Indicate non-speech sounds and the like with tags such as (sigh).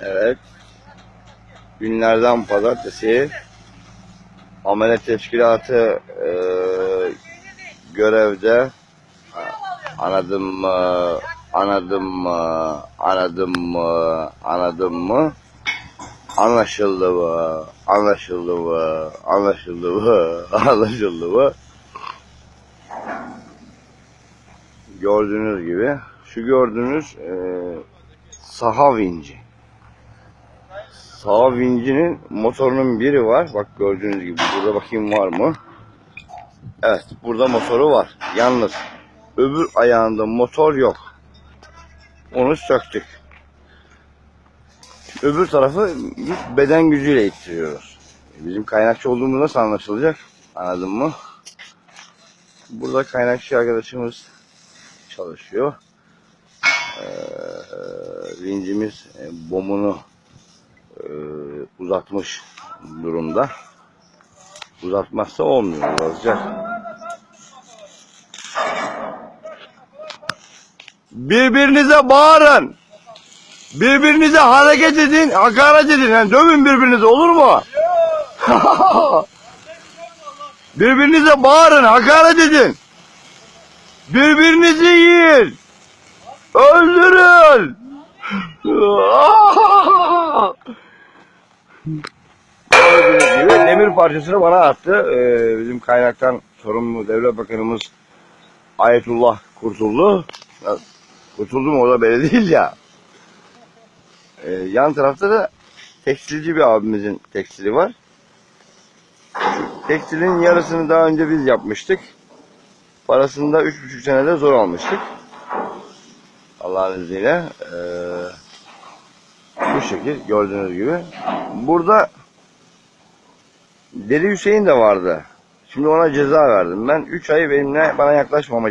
Evet. Günlerden pazartesi. Amele teşkilatı e, görevde. Anladım mı anladım mı anladım mı anladım mı? Anlaşıldı mı? Anlaşıldı mı? Anlaşıldı mı? (laughs) Anlaşıldı mı? Gördüğünüz gibi şu gördüğünüz e, saha vinci Sağ vincinin motorunun biri var. Bak gördüğünüz gibi. Burada bakayım var mı? Evet. Burada motoru var. Yalnız öbür ayağında motor yok. Onu söktük. Öbür tarafı beden gücüyle ittiriyoruz. Bizim kaynakçı olduğumuz nasıl anlaşılacak? Anladın mı? Burada kaynakçı arkadaşımız çalışıyor. Ee, vincimiz e, bomunu e, uzatmış durumda. Uzatmazsa olmuyor. Uzatacak. Birbirinize bağırın. Birbirinize hareket edin, hakaret edin. Yani dövün birbirinize olur mu? (laughs) birbirinize bağırın, hakaret edin. Birbirinizi yiyin. Öldürün. (laughs) Gördüğünüz gibi demir parçasını bana attı. Ee, bizim kaynaktan sorumlu devlet bakanımız Ayetullah Kurtuldu. Ya, Kurtuldu mu o da belli değil ya. Ee, yan tarafta da tekstilci bir abimizin tekstili var. Tekstilin yarısını daha önce biz yapmıştık. Parasını da üç buçuk senede zor almıştık. Allah'ın izniyle. Ee, bu şekil gördüğünüz gibi. Burada Deli Hüseyin de vardı. Şimdi ona ceza verdim. Ben 3 ay benimle bana yaklaşmama